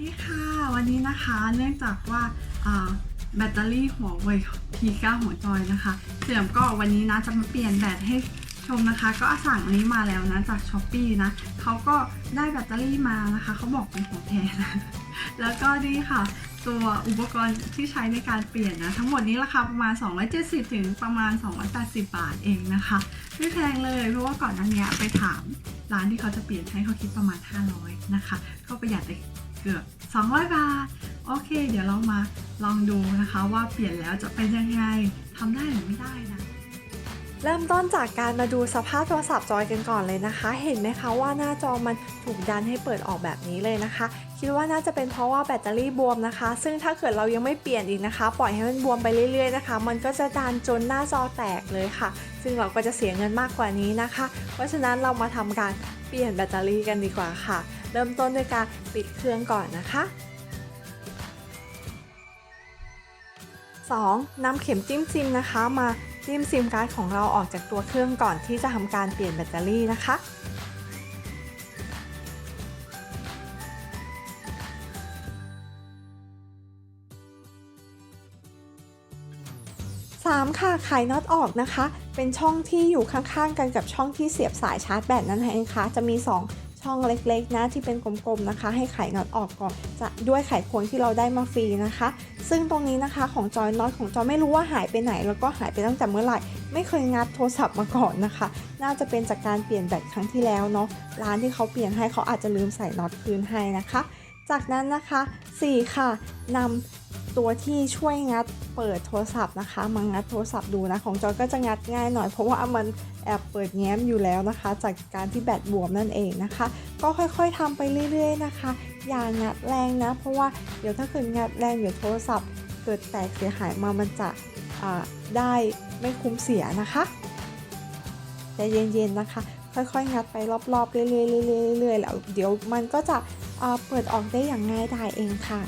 ดีค่ะ วันนี้นะคะเนื่องจากว่าแบตเตอรี่หัวเว่ย T9 หัวจอยนะคะ เสื่อมก็วันนี้นะจะมาเปลี่ยนแบตให้ชมนะคะ ก็สั่งอันนี้มาแล้วนะจากช้อปปีนะเขาก็ได้แบตเตอรี่มานะคะเขาบอกเป็นของแท้นะแล้วก็นี่ค่ะ ตัวอุปกรณ์ที่ใช้ในการเปลี่ยนนะ ทั้งหมดนี้ราคาประมาณ 270 ถึงประมาณ 280 บาทเองนะคะ ไม่แพงเลยเพราะว่าก่อนหน้านี้ไปถามร้านที่เขาจะเปลี่ยนให้เขาคิดประมาณ 500 นะคะ ก็ประหยัดไป กือบ 200 บาท โอเค เดี๋ยวเรามาลองดูนะคะว่าเปลี่ยนแล้วจะเป็นยังไงทำได้หรือไม่ได้นะเริ่มต้นจากการมาดูสภาพโทรศัพท์จอยกันก่อนเลยนะคะ เห็นไหมคะว่าหน้าจอมันถูกดันให้เปิดออกแบบนี้เลยนะคะ คิดว่าน่าจะเป็นเพราะว่าแบตเตอรี่บวมนะคะ ซึ่งถ้าเกิดเรายังไม่เปลี่ยนอีกนะคะ ปล่อยให้มันบวมไปเรื่อยๆนะคะ มันก็จะดันจนหน้าจอแตกเลยค่ะ ซึ่งเราก็จะเสียเงินมากกว่านี้นะคะ เพราะฉะนั้นเรามาทำการเปลี่ยนแบตเตอรี่กันดีกว่าค่ะ เริ่มต้นด้วยการปิดเครื่องก่อนนะคะ 2. นำเข็มจิ้มซิมนะคะ มาจิ้มซิมการ์ดของเราออกจากตัวเครื่องก่อนที่จะทำการเปลี่ยนแบตเตอรี่นะคะ 3. ค่ะไขน็อตออกนะคะ เป็นช่องที่อยู่ข้างๆกันกับช่องที่เสียบสายชาร์จแบตนั่นเองค่ะ จะมี 2 ช่องเล็กๆนะที่เป็นกลมๆนะคะ ให้ไขน็อตออกก่อนจะด้วยไขควงที่เราได้มาฟรีนะคะ ซึ่งตรงนี้นะคะของจอยน็อตของจอยไม่รู้ว่าหายไปไหน แล้วก็หายไปตั้งแต่เมื่อไหร่ ไม่เคยงัดโทรศัพท์มาก่อนนะคะ น่าจะเป็นจากการเปลี่ยนแบตครั้งที่แล้วเนาะร้านที่เขาเปลี่ยนให้เขาอาจจะลืมใส่น็อตคืนให้นะคะ จากนั้นนะคะ 4 ค่ะนำ ตัวที่ช่วยงัดเปิดโทรศัพท์นะคะมางัดโทรศัพท์ดูนะของจอยก็จะงัดง่ายหน่อยเพราะว่ามันแอบเปิดแง้มอยู่แล้วนะคะ จากการที่แบตบวมนั่นเองนะคะ ก็ค่อยๆทำไปเรื่อย ๆนะคะ อย่างัดแรงนะ เพราะว่าเดี๋ยวถ้าเกิดงัดแรงเดี๋ยวโทรศัพท์เกิดแตกเสียหายมามันจะได้ไม่คุ้มเสียนะคะใจเย็นๆนะคะ ค่อยๆงัดไปรอบๆเรื่อยๆเรื่อยๆแล้วเดี๋ยวมันก็จะเปิดออกได้อย่างง่ายดายเองค่ะ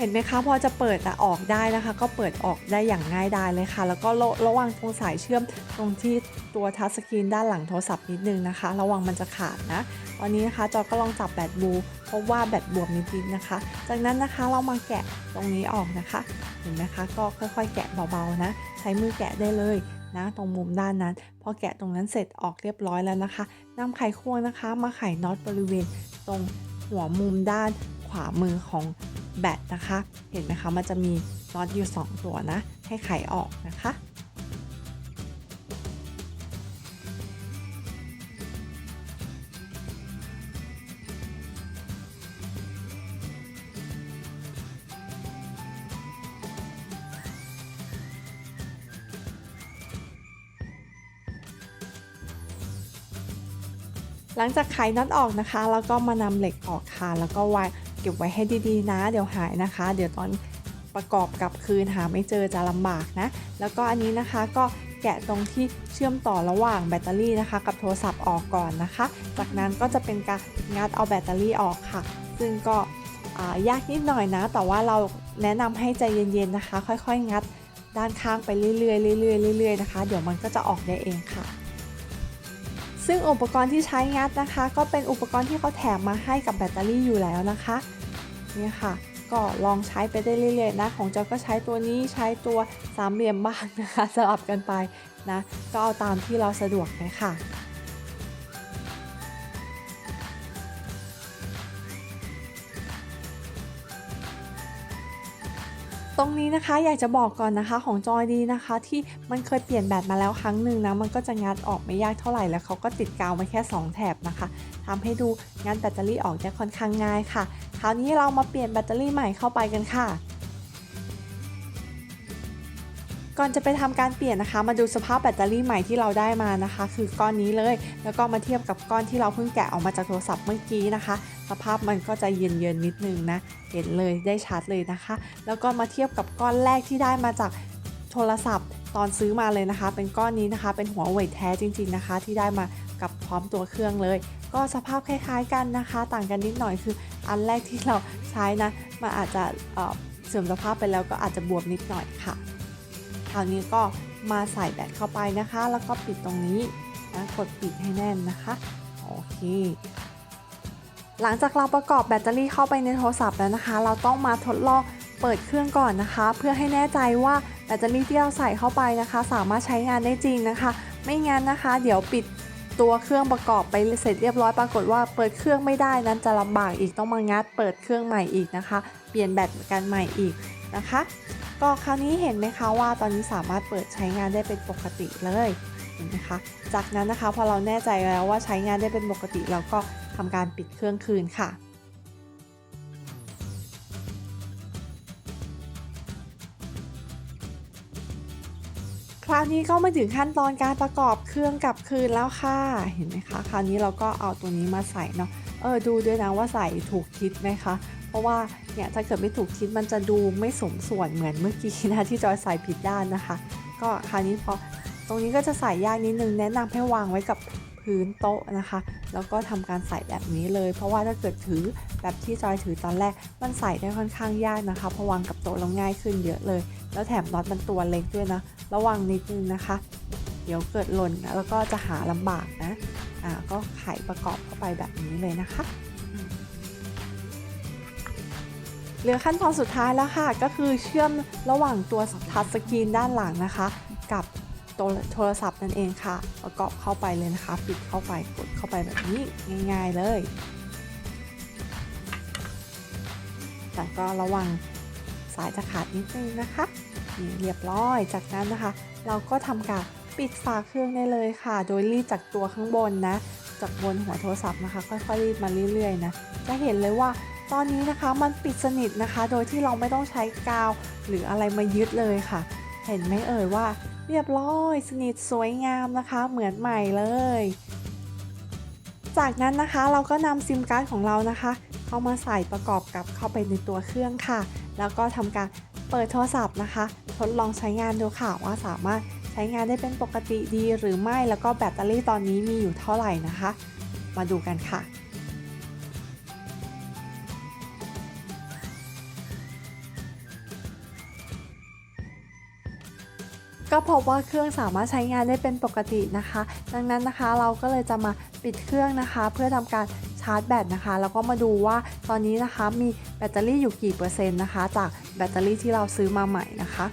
เห็นไหมคะพอจะเปิดอะออกได้นะคะ ก็เปิดออกได้อย่างง่ายดายเลยค่ะ แล้วก็ระระวังตรงสายเชื่อมตรงที่ตัวทัชสกรีนด้านหลังโทรศัพท์นิดนึงนะคะ ระวังมันจะขาดนะตอนนี้นะคะจอก็ลองจับแบตบูเพราะว่าแบตบวมนิดๆนะคะ จากนั้นนะคะเรามาแกะตรงนี้ออกนะคะ เห็นไหมคะก็ค่อยๆ แกะเบาๆนะ ใช้มือแกะได้เลยนะตรงมุมด้านนั้น พอแกะตรงนั้นเสร็จออกเรียบร้อยแล้วนะคะนำไขควงนะคะ มาไขน็อตบริเวณตรงหัวมุมด้านขวามือของ แบตนะคะ เห็นไหมคะมันจะมีน็อตอยู่ 2 ตัวนะ ให้ไขออกนะคะ หลังจากไขน็อตออกนะคะ แล้วก็มานำเหล็กออกค่ะแล้วก็ไว้ เก็บไว้ให้ดีๆ นะ เดี๋ยวหายนะคะ เดี๋ยวตอนประกอบกับคืนหาไม่เจอจะลำบากนะ แล้วก็อันนี้นะคะก็แกะตรงที่เชื่อมต่อระหว่างแบตเตอรี่นะคะ กับโทรศัพท์ออกก่อนนะคะ จากนั้นก็จะเป็นการงัดเอาแบตเตอรี่ออกค่ะ ซึ่งก็ยากนิดหน่อยนะ แต่ว่าเราแนะนำให้ใจเย็นๆนะคะ ค่อยๆ งัดด้านข้างไปเรื่อยๆเรื่อยๆเรื่อยๆนะคะ เดี๋ยวมันก็จะออกได้เองค่ะ ซึ่งอุปกรณ์ที่ใช้งัดนะคะ ก็เป็นอุปกรณ์ที่เขาแถมมาให้กับแบตเตอรี่อยู่แล้วนะคะนี่ค่ะ ก็ลองใช้ไปได้เรื่อยๆนะ ของจอยก็ใช้ตัวนี้ใช้ตัวสามเหลี่ยมบ้างนะคะสลับกันไปนะ ก็เอาตามที่เราสะดวกเลยค่ะ ตรงนี้นะคะอยากจะบอกก่อนนะคะของจอยดีนะคะ ที่มันเคยเปลี่ยนแบตมาแล้วครั้งหนึ่งนะมันก็จะงัดออกไม่ยากเท่าไหร่แล้วเขาก็ติดกาวมาแค่ 2 แถบนะคะทำให้ดูงัดแบตเตอรี่ออกได้ค่อนข้างง่ายค่ะ คราวนี้เรามาเปลี่ยนแบตเตอรี่ใหม่เข้าไปกันค่ะ ก่อนจะไปทำการเปลี่ยนนะคะ มาดูสภาพแบตเตอรี่ใหม่ที่เราได้มานะคะ คือก้อนนี้เลย แล้วก็มาเทียบกับก้อนที่เราเพิ่งแกะออกมาจากโทรศัพท์เมื่อกี้นะคะ สภาพมันก็จะเย็นๆนิดนึงนะ เห็นเลยได้ชัดเลยนะคะ แล้วก็มาเทียบกับก้อนแรกที่ได้มาจากโทรศัพท์ ตอนซื้อมาเลยนะคะ เป็นก้อนนี้นะคะ เป็นหัวเว่ยแท้จริง ๆนะคะ ที่ได้มากับพร้อมตัวเครื่องเลย ก็สภาพคล้ายๆกันนะคะ ต่างกันนิดหน่อยคืออันแรกที่เราใช้นะมันอาจจะเเสื่อมสภาพไปแล้วก็อาจจะบวมนิดหน่อยค่ะ คราวนี้ก็มาใส่แบตเข้าไปนะคะ แล้วก็ปิดตรงนี้นะกดปิดให้แน่นนะคะโอเคหลังจากเราประกอบแบตเตอรี่เข้าไปในโทรศัพท์แล้วนะคะ เราต้องมาทดลองเปิดเครื่องก่อนนะคะ เพื่อให้แน่ใจว่าแบตเตอรี่ที่เราใส่เข้าไปนะคะ สามารถใช้งานได้จริงนะคะ ไม่งั้นนะคะ เดี๋ยวปิดตัวเครื่องประกอบไปเสร็จเรียบร้อยปรากฏว่าเปิดเครื่องไม่ได้นั้นจะลำบากอีกต้องมางัดเปิดเครื่องใหม่อีกนะคะ เปลี่ยนแบตกันใหม่อีกนะคะ ก็คราวนี้เห็นไหมคะว่าตอนนี้สามารถเปิดใช้งานได้เป็นปกติเลยเห็นไหมคะจากนั้นนะคะพอเราแน่ใจแล้วว่าใช้งานได้เป็นปกติเราก็ทำการปิดเครื่องคืนค่ะคราวนี้ก็มาถึงขั้นตอนการประกอบเครื่องกลับคืนแล้วค่ะ เห็นไหมคะ คราวนี้เราก็เอาตัวนี้มาใส่เนาะ เออดูด้วยนะว่าใส่ถูกทิศไหมคะ เพราะว่าเนี่ยถ้าเกิดไม่ถูกทิศมันจะดูไม่สมส่วนเหมือนเมื่อกี้นะที่จอยใส่ผิดด้านนะคะ ก็คราวนี้พอตรงนี้ก็จะใส่ยากนิดนึงแนะนำให้วางไว้กับพื้นโต๊ะนะคะ แล้วก็ทำการใส่แบบนี้เลย เพราะว่าถ้าเกิดถือแบบที่จอยถือตอนแรก มันใส่ได้ค่อนข้างยากนะคะเพราะวางกับโต๊ะแล้ง่ายขึ้นเยอะเลย แล้วแถมน็อตมันตัวเล็กด้วยนะ ระวังนิดนึงนะคะ เดี๋ยวเกิดหล่นนะแล้วก็จะหาลำบากนะ อ่าก็ไขประกอบเข้าไปแบบนี้เลยนะคะ เหลือขั้นตอนสุดท้ายแล้วค่ะ ก็คือเชื่อมระหว่างตัวทัชสกรีนด้านหลังนะคะ กับตัวโทรศัพท์นั่นเองค่ะ ประกอบเข้าไปเลยนะคะ ปิดเข้าไปกดเข้าไปแบบนี้ง่าย ๆเลย แต่ก็ระวังสายจะขาดนิดนึงนะคะนี่เรียบร้อยจากนั้นนะคะ เราก็ทำการปิดฝาเครื่องได้เลยค่ะ โดยรีดจากตัวข้างบนนะ จากบนหัวโทรศัพท์นะคะ ค่อยๆรีดมาเรื่อยๆนะจะเห็นเลยว่า ตอนนี้นะคะมันปิดสนิทนะคะ โดยที่เราไม่ต้องใช้กาวหรืออะไรมายึดเลยค่ะ เห็นไหมเอ่ยว่า เรียบร้อยสนิทสวยงามนะคะ เหมือนใหม่เลย จากนั้นนะคะเราก็นำซิมการ์ดของเรานะคะเข้ามาใส่ประกอบกับเข้าไปในตัวเครื่องค่ะ แล้วก็ทำการเปิดโทรศัพท์นะคะ ทดลองใช้งานดูค่ะว่าสามารถใช้งานได้เป็นปกติดีหรือไม่แล้วก็แบตเตอรี่ตอนนี้มีอยู่เท่าไหร่นะคะ มาดูกันค่ะ ก็พบว่าเครื่องสามารถใช้งานได้เป็นปกตินะคะ ดังนั้นนะคะเราก็เลยจะมาปิดเครื่องนะคะ เพื่อทำการชาร์จแบตนะคะ แล้วก็มาดูว่าตอนนี้นะคะมีแบตเตอรี่อยู่กี่เปอร์เซ็นต์นะคะ จากแบตเตอรี่ที่เราซื้อมาใหม่นะคะ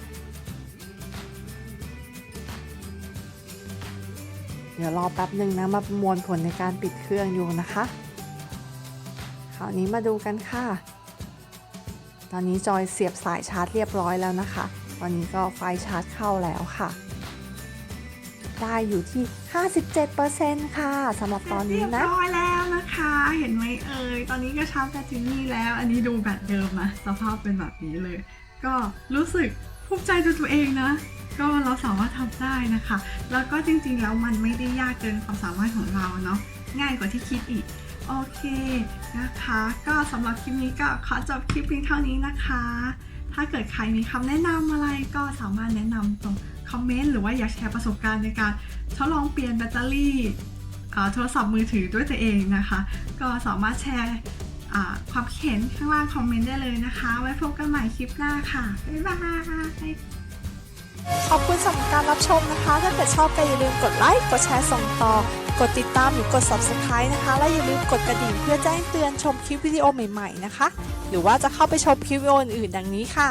เดี๋ยวรอแป๊บหนึ่งนะมาประมวลผลในการปิดเครื่องอยู่นะคะ คราวนี้มาดูกันค่ะ ตอนนี้จอยเสียบสายชาร์จเรียบร้อยแล้วนะคะ ตอนนี้ก็ไฟชาร์จเข้าแล้วค่ะ ได้อยู่ที่ 57%ค่ะสำหรับตอนนี้เรียบนะร้อยแล้วนะคะ เห็นไหมเอ่ย ตอนนี้ก็ชาร์จแบตถึงนี่แล้ว อันนี้ดูแบตเดิมอะสภาพเป็นแบบนี้เลย ก็รู้สึกภูมิใจในตัวเองนะก็เราสามารถทำได้นะคะ แล้วก็จริงๆ แล้วมันไม่ได้ยากเกินความสามารถของเราเนาะ ง่ายกว่าที่คิดอีก โอเคนะคะ ก็สำหรับคลิปนี้ก็ขอจบคลิปเพียงเท่านี้นะคะ ถ้าเกิดใครมีคำแนะนำอะไรก็สามารถแนะนำตรงคอมเมนต์หรือว่าอยากแชร์ประสบการณ์ในการทดลองเปลี่ยนแบตเตอรี่โทรศัพท์มือถือด้วยตัวเองนะคะ ก็สามารถแชร์ความคิดเห็นข้างล่างคอมเมนต์ได้เลยนะคะ ไว้พบกันใหม่คลิปหน้าค่ะ บ๊ายบายขอบคุณสำหรับการรับชมนะคะ ถ้าเกิดชอบก็อย่าลืมกดไลค์ กดแชร์ส่งต่อ กดติดตามหรือกด subscribe นะคะ และอย่าลืมกดกระดิ่งเพื่อแจ้งเตือนชมคลิปวิดีโอใหม่ ๆ นะคะ หรือว่าจะเข้าไปชมคลิปวิดีโออื่นๆดังนี้ค่ะ